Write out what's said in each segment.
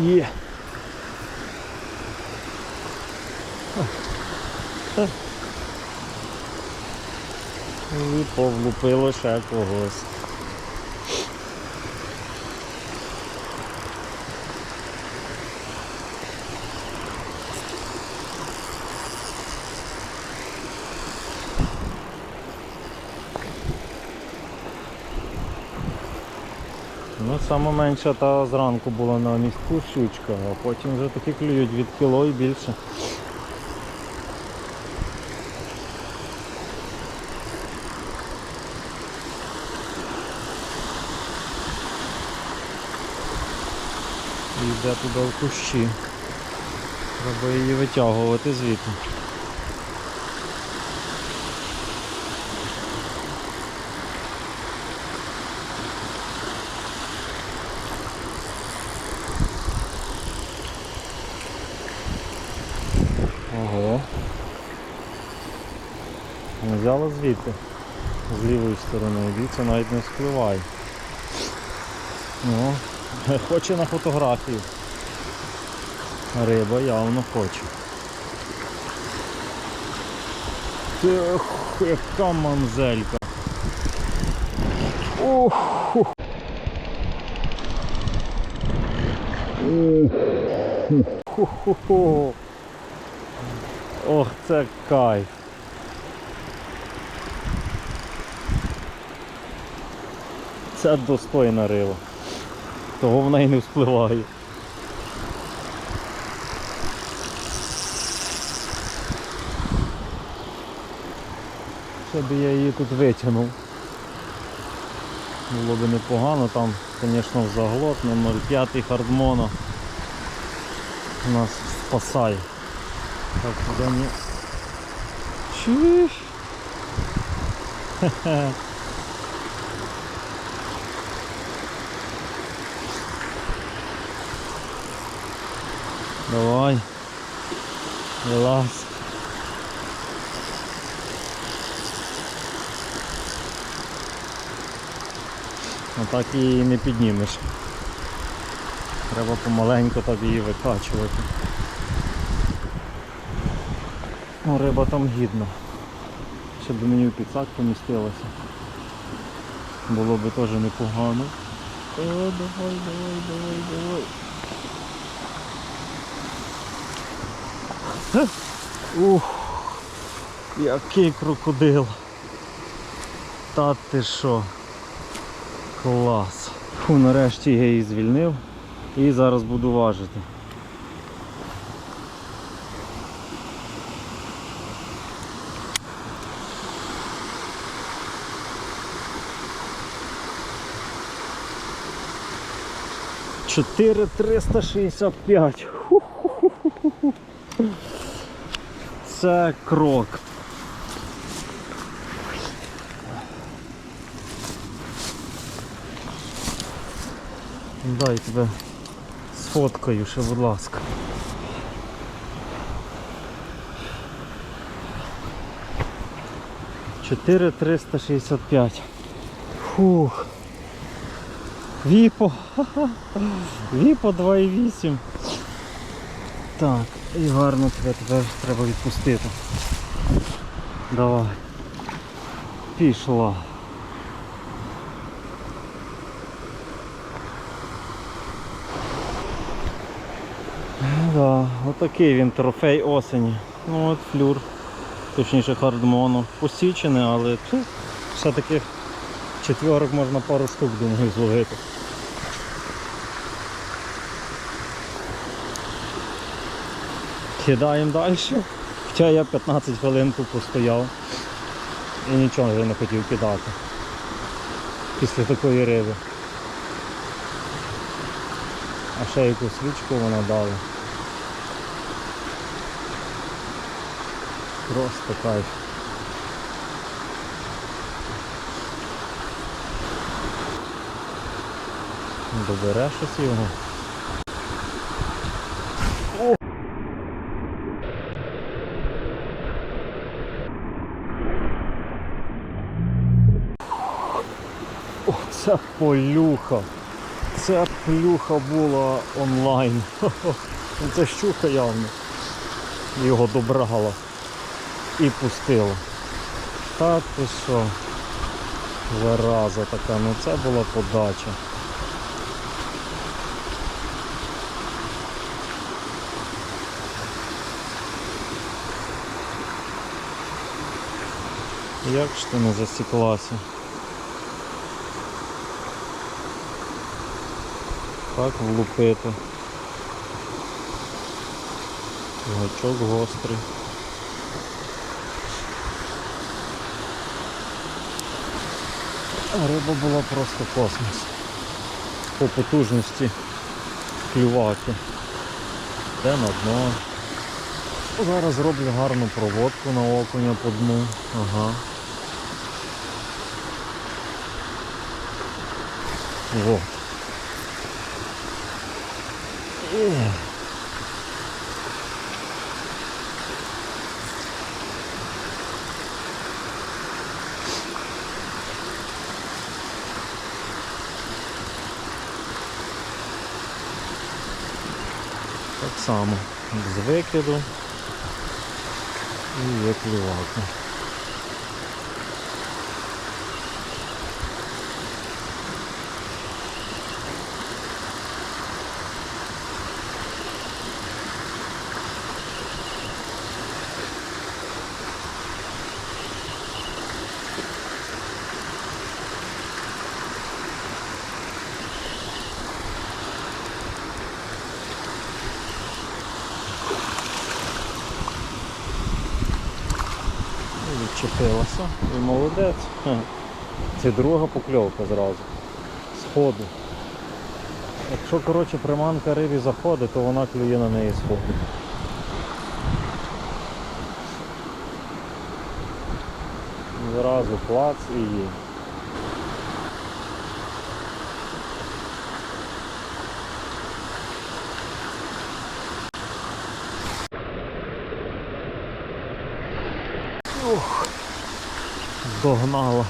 Є. І повлупило ще когось. Ну, саме менша та зранку була на містку щучка, а потім вже такі клюють від кіло і більше. І йде туди в кущі. Треба її витягувати звідти. Ого. Не взяла звідти. З лівої сторони. Дивіться, навіть не спливає. Ну, хоче на фотографію. Риба явно хоче. Ех, яка мамзелька. Ух. Ху-ху-ху. Ох, це кайф. Це достойна риба. Того вона і не вспливає. Ще би я її тут витягнув. Було б непогано, там, звісно, заглот на 0,5 хардмоно нас спасає. Так, куди не... Чиш? Давай. Вилазь. А так її не піднімеш. Треба помаленьку так її викачувати. Ну, риба там гідна. Щоб мені в підсак помістилася. Було би теж непогано. О, давай, давай, давай, давай. Ух, який крокодил. Та ти що? Клас. Фу, нарешті я її звільнив і зараз буду важити. Чотири триста шістдесят п'ять. Це крок. Дай тебе сфоткаю ще, будь ласка. Чотири триста шістдесят п'ять. Фух. Віпо. Віпо 2,8. Так, і гарно тебе тепер треба відпустити. Давай. Пішла. Да, отакий він трофей осені. Ну от флюр, точніше хардмону. Посічений, але все-таки четверок можна пару штук думаю зловити. Кидаємо далі. Хоча я 15 хвилин постояв і нічого вже не хотів кидати після такої риби. А ще яку свічку вона дала. Просто кайф. Добере щось його. Оце полюха. Це плюха була онлайн. Це щука явно. Його добрала і пустила. Так ти що? Зараза така, ну це була подача. Як ж ти не засіклася? Так влупити. Гачок гострий. Риба була просто космос. По потужності клюваки. Де на дно. Зараз зроблю гарну проводку на окуня по дну. Ага. Вот. Так само з викиду і є клювака. І Відчепилася. І молодець. Це друга покльовка зразу. Сходу. Якщо коротше приманка рибі заходить, то вона клює на неї сходу. Зразу плац і є. Ух, догнала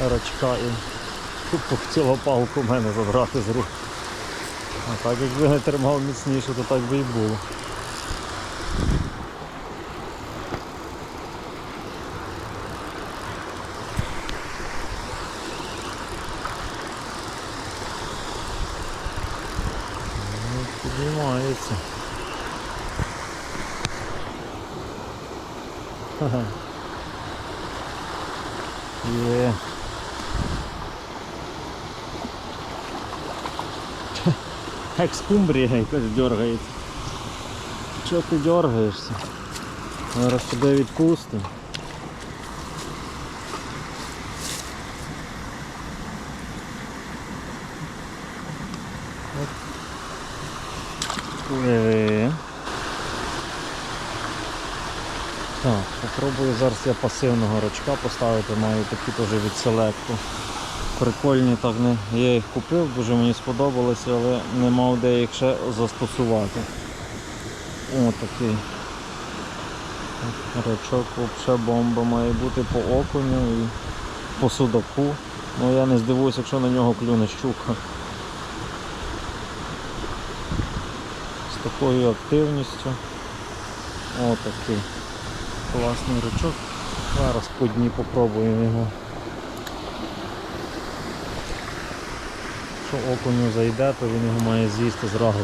рачка і хотіла палку в мене забрати з рук. А так якби не тримав міцніше, то так би і було. Ну, Піднімається. Ха-ха. Є. Як скумбрія якось дергається. Чого ти дергаєшся? Зараз тебе відпустимо. Так, попробую зараз я пасивного рачка поставити, маю такі теж від селекту. Прикольні так. Я їх купив, дуже мені сподобалося, але не мав де їх ще застосувати. О, такий. Рачок взагалі бомба має бути по окуню і по судаку. Ну я не здивуюся, якщо на нього клюне щука. З такою активністю. О, такий. Класний ручок. Зараз по дні попробуємо його. Якщо окуню зайде, то він його має з'їсти зразу.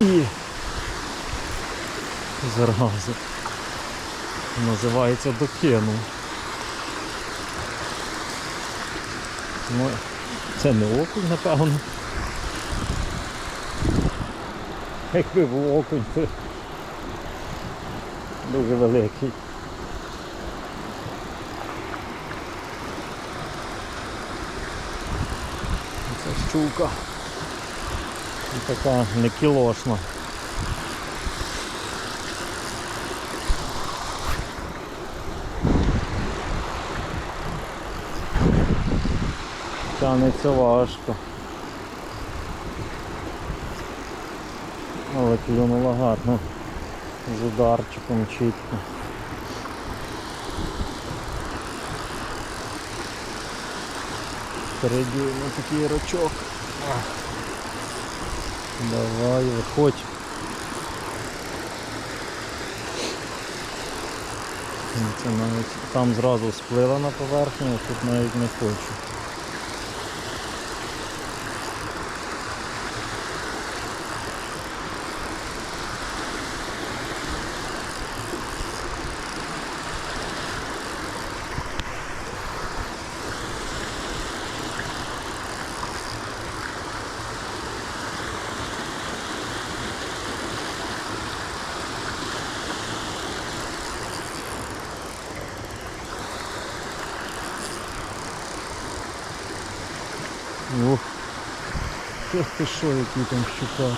І. Називається докинув. Ну, це не окунь, напевно. Якби був окунь, то дуже великий. Це щука. І така не кілошна. тягнеться важко. Але клюнула гарно з ударчиком чітко. Передіємо такий рачок. Давай, виходь. Це навіть Там зразу сплила на поверхню, а тут навіть не хочу. Ох ти що, який там щука.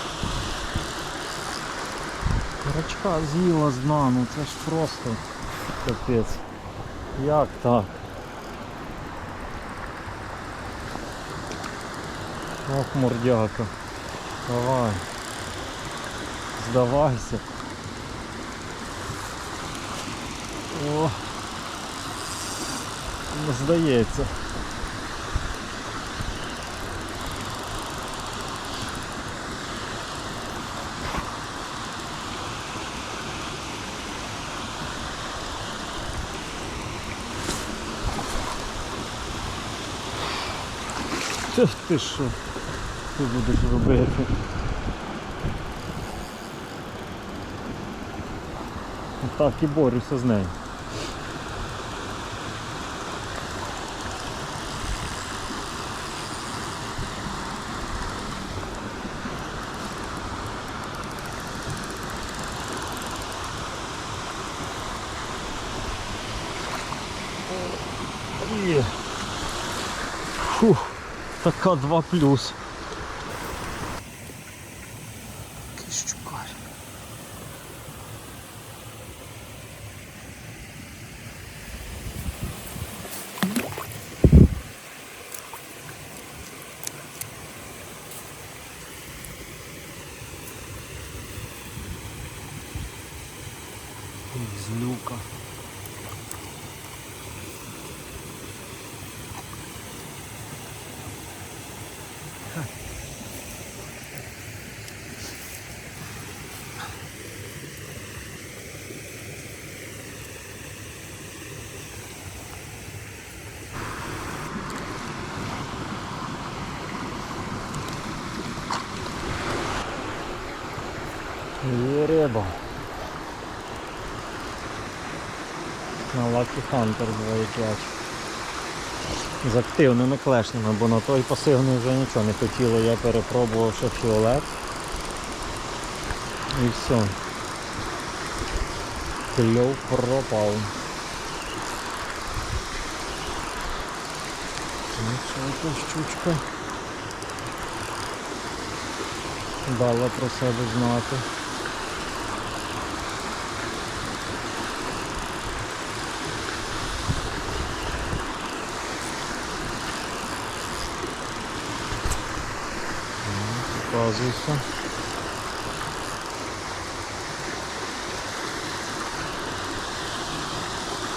Рачка з'їла з дна, ну це ж просто капець. Як так? Ох, мордяка. Давай. Здавайся. О. Здається. Та ти що? Ти будеш робити? Так і борюся з нею. Є. Фух, така 2 плюс. Щукар. Злюка. Є риба. На Lucky Hunter 2,5. З активними клешнями, бо на той пасивний вже нічого не хотіло, я перепробував ще фіолет. І все. Кльов пропав. Що щучка. Дала про себе знати. Показуйся.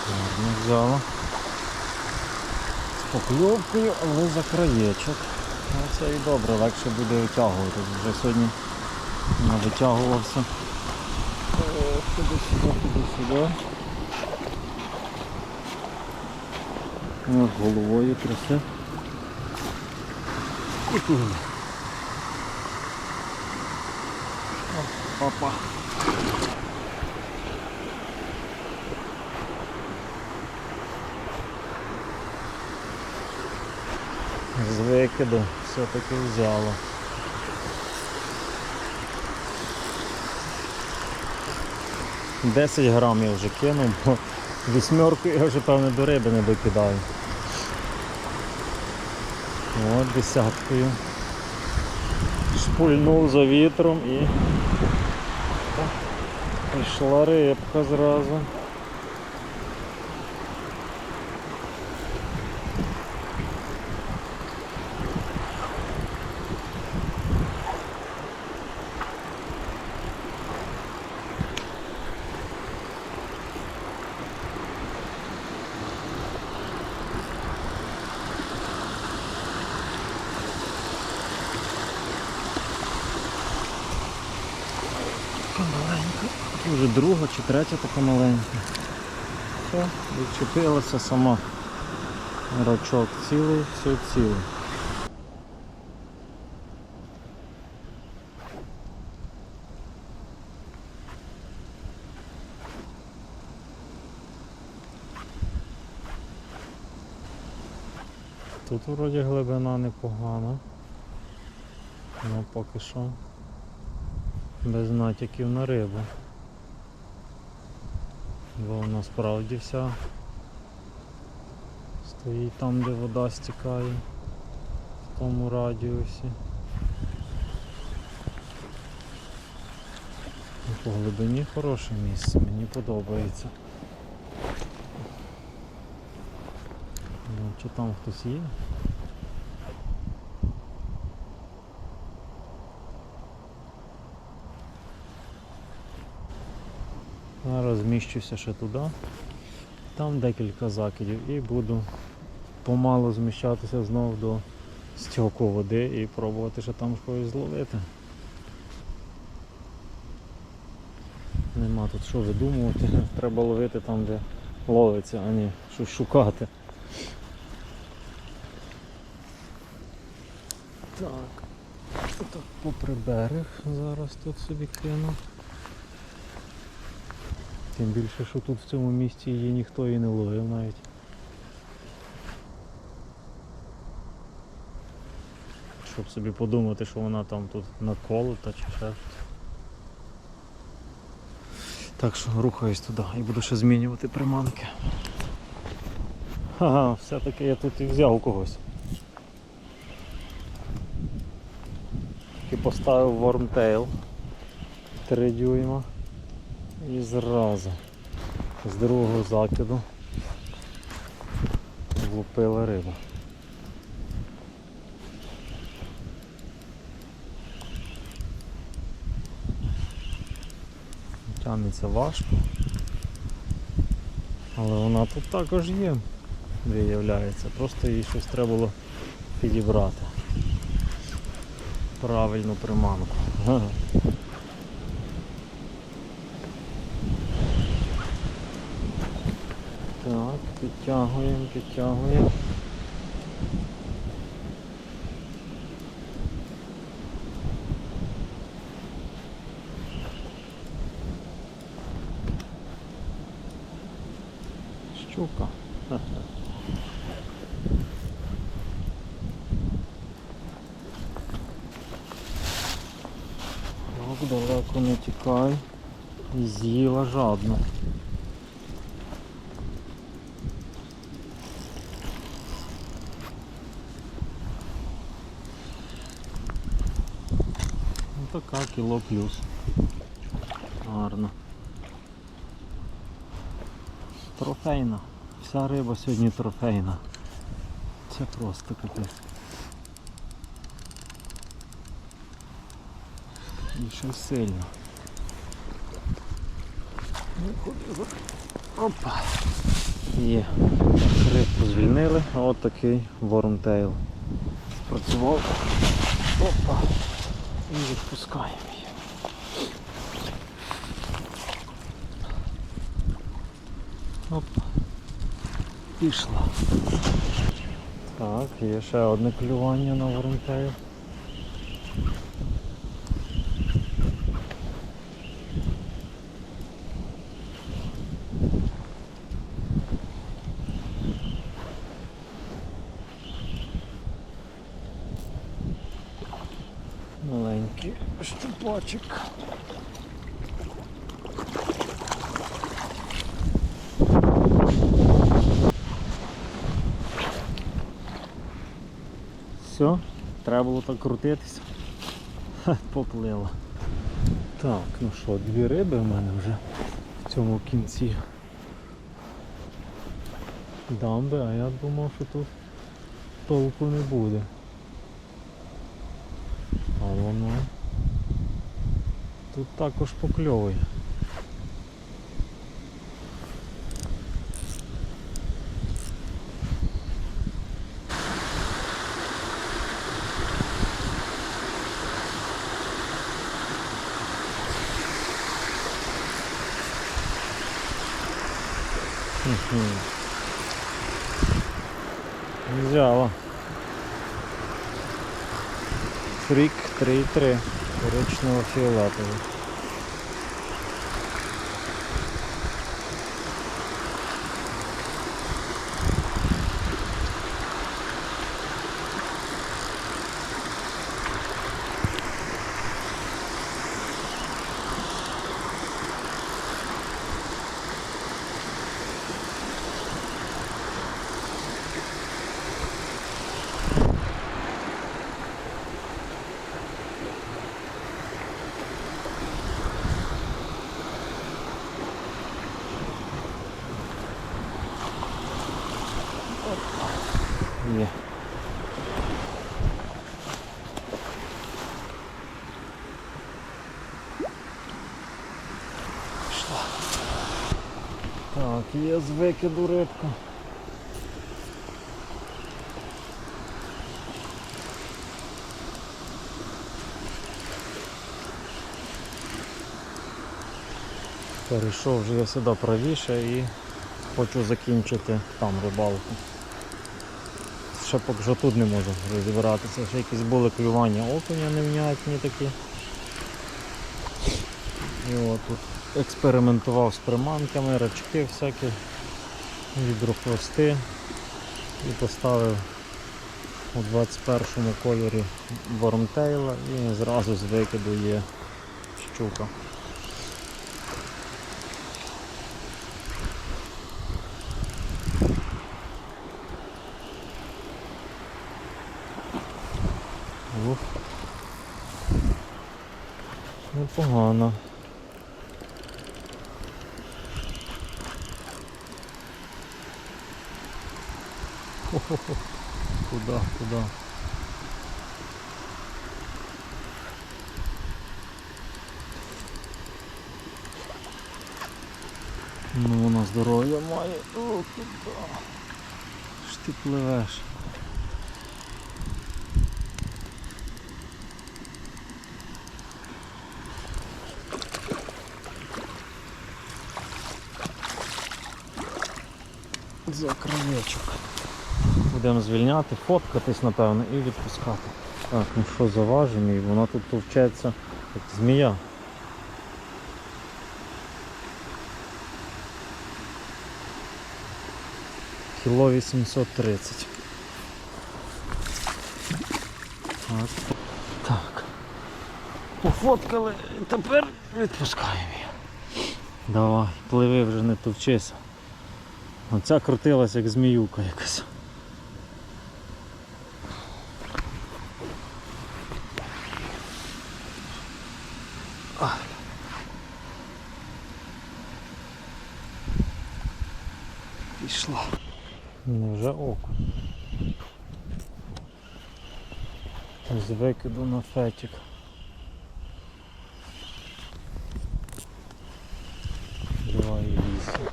Гарно взяла. З покльовкою, але за краєчок. Ну, це і добре, легше буде витягувати. Вже сьогодні не витягувався. О, Ходи сюди, ходи сюди. Головою трясе. О, Папа. З викиду все-таки взяло. Десять грам я вже кинув, бо вісьмерку я вже певне до риби не докидаю. От десяткою. Шпульнув за вітром і пішла рибка зразу. Вже друга чи третя така маленька. Все, відчепилася сама. Рачок цілий, все ціле. Тут вроді глибина непогана. Ну поки що без натяків на рибу. Бо вона справді вся стоїть там, де вода стікає, в тому радіусі. Ну, По глибині хороше місце, мені подобається. Ну, чи там хтось є? Зараз зміщуся ще туди. Там декілька закидів і буду помало зміщатися знову до стілку води і пробувати ще там щось зловити. Нема тут що видумувати, треба ловити там, де ловиться, а не щось шукати. Так, так попри берег зараз тут собі кину. Тим більше, що тут в цьому місці її ніхто і не ловив навіть. Щоб собі подумати, що вона там тут наколота чи ще. Так що рухаюсь туди і буду ще змінювати приманки. Ага, все-таки я тут і взяв у когось. І поставив вормтейл 3 дюйма. І зразу з другого закиду влупила риба. Тягнеться важко, але вона тут також є, виявляється. Просто їй щось треба було підібрати. Правильну приманку. Ага. Так, підтягуємо, підтягуємо. Щука. Так, далеко не тікай. З'їла жадно. Ну така кіло плюс. Гарно. Трофейна. Вся риба сьогодні трофейна. Це просто капець. І ще сильно. Опа. Є. Рибку звільнили, а от такий вормтейл. Спрацював. Опа. І відпускаємо її. Опа. Пішла. Так, є ще одне клювання на воронтею. Штупачик. Все, треба було так крутитися. Поплило. Так, ну що, дві риби в мене вже в цьому кінці дамби, а я думав, що тут толку не буде. А воно Тут також покльовий. Взяла. Фрик 3-3. Коричнево-фіолетовий. Є. Пішла. Так, є з викиду. Перейшов вже я сюди правіше і хочу закінчити там рибалку. Ще поки що тут не можу розібратися. Ще якісь були клювання окуня невнятні такі. І от тут експериментував з приманками, рачки всякі, відрохвости і поставив у 21-му кольорі вормтейла і зразу з викиду є щука. Ух. Непогано. Ну вона здоров'я має. О, куди? Ж ти пливеш? За краєчок. Будемо звільняти, фоткатись, напевно, і відпускати. Так, ну що заважимо, і вона тут товчеться, як змія. Кіло 830. Так. Так. Пофоткали, тепер відпускаємо її. Давай, пливи вже не товчися. Оця крутилась як зміюка якась. А. Пішла. Око. З викиду на фетик. Два і вісім.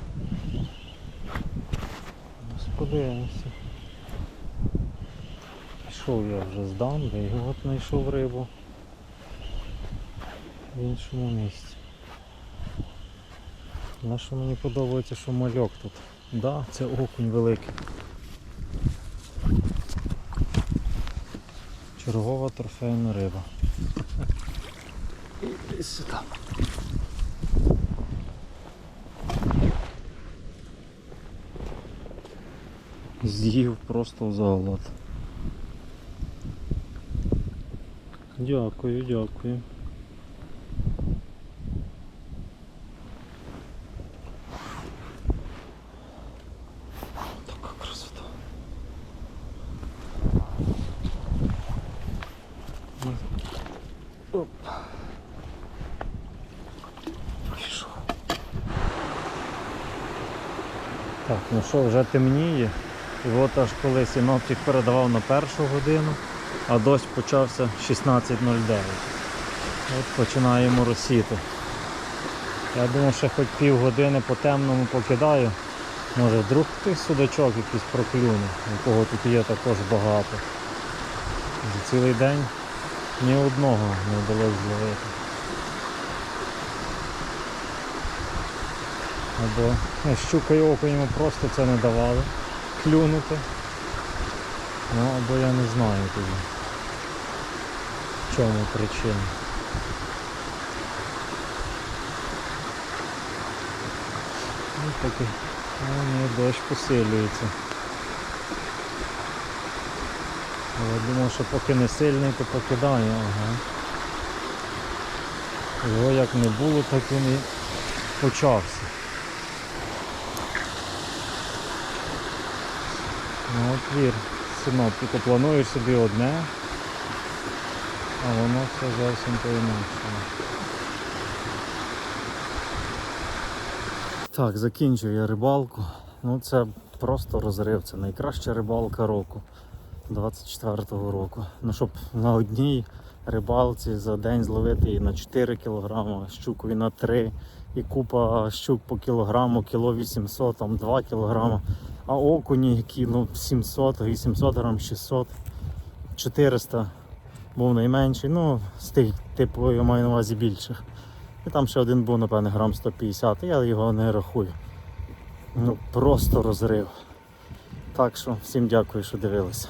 Подивимося. Пішов я вже з дамби і от знайшов рибу в іншому місці. На що мені подобається, що мальок тут. Да, це окунь великий. Чергова трофейна риба. І сюди. З'їв просто в заголод. Дякую, дякую. Така красота. Оп. Пішов. Так, ну що, вже темніє. І от аж коли синоптик передавав на першу годину, а дощ почався 16.09. От починаємо росіти. Я думав, що хоч пів години по темному покидаю. Може вдруг хтось судачок якийсь проклюне, якого тут є також багато. За цілий день ні одного не вдалося зловити. Або ну, щука і окунь йому просто це не давали клюнути. Ну або я не знаю тоді. В чому причина. Ну таки. Ні, дощ посилюється. Я думав, що поки не сильний, то покидає, ага. Його як не було, так він і почався. Ну от вір, синоптику плануєш собі одне, а воно все зовсім по-інакшому. Так, закінчую я рибалку. Ну це просто розрив, це найкраща рибалка року 24-го року. Ну щоб на одній рибалці за день зловити і на 4 кг, щуку і на 3, і купа щук по кілограму, кіло 800, там 2 кг, а окуні, які ну 700, 800 грам, 600, 400 був найменший, ну з тих типу я маю на увазі більших. І там ще один був, напевне, грам 150, я його не рахую. Ну просто розрив. Так що всім дякую, що дивилися.